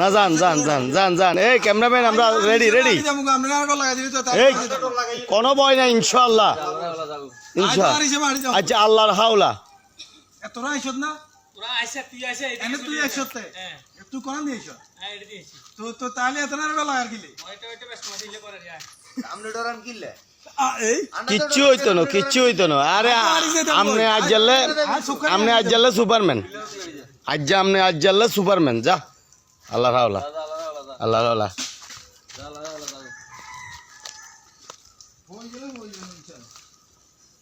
না যান যান যান যান যান। এই ক্যামেরাম্যান আমরা রেডি রেডি এই কোনো ভয় নাই ইনশাল্লাহ ইনশাল্লাহ আচ্ছা আল্লাহর হাওলা। তোরা আইসত না? তুই কোন দিয়েছ তো তো তাহলে এত না বেলা আর গিলে? ওইটা ওইটা ব্যস্ত কিচ্ছু হইতো না কিচ্ছু হইতো না। আরে আমনে আজ জানলে আমনে আজ জানলে সুপারম্যান। আজ যা আমনে আজ জানলে সুপারম্যান যা। আল্লাহর হাওলা। আল্লাহর হাওলা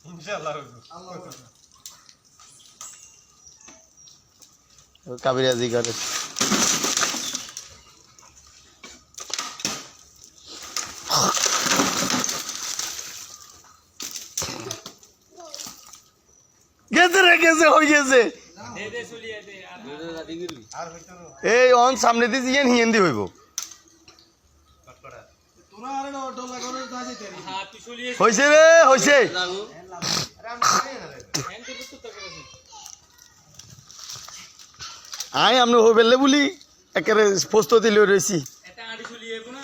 ইনশাআল্লাহ কাবিরাজি করে। গেছে রে, গেছে, হয়ে এই, অন সামনে দিয়ে জিয়ান হিয়েন্দি হইব। যেতে রে হ্যাঁ হ্যাঁ করেছিস আই আমনে হই বেললে বলি একেবারে প্রস্তুতি লই রয়েছি না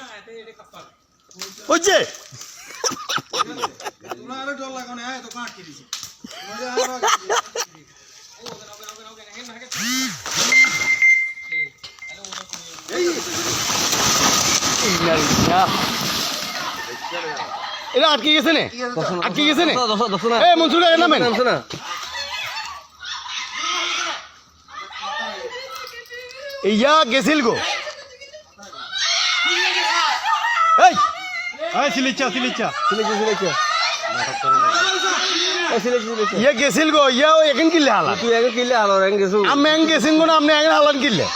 এটা এটা কাপার হইছে তোরা আর ডর লাগানো হ্যাঁ তো কাট দিছি ও ওকে ওকে ওকে ওকে হেন হাকে এই আরে ওটা এটা আটকে গেছে নে আটকে গেছে নে এ মনসুর এর নামেন ইয়া গেছিল গো এই হ্যাঁ সিলিচা সিলিচা ইয়া গেছিল গো ইয়া এখন হালা তুই আগে কিলে আলো রেং গেছু আমি এং গেছিন গো না আপনি এং হালান কিলে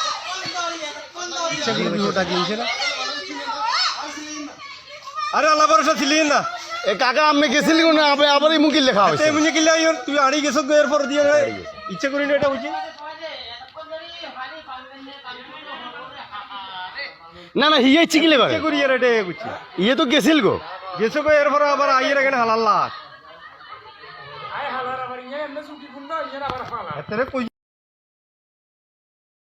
আরে আল্লাহ ভরসা ছিলি না এ কাকা আপনি গেছিল গো না আবার ইমু কিলে খাওয়া হইছে তুই মুঝে আইন তুই আড়ি গেছ গো এরপর দিয়ে ইচ্ছা করি না এটা বুঝি না না হিয়ে ইচ্ছে কিলে করে ইয়ে তো গেছিল গো গেছো গো এরপর আবার আইয়ের এখানে হালাল্লা আয়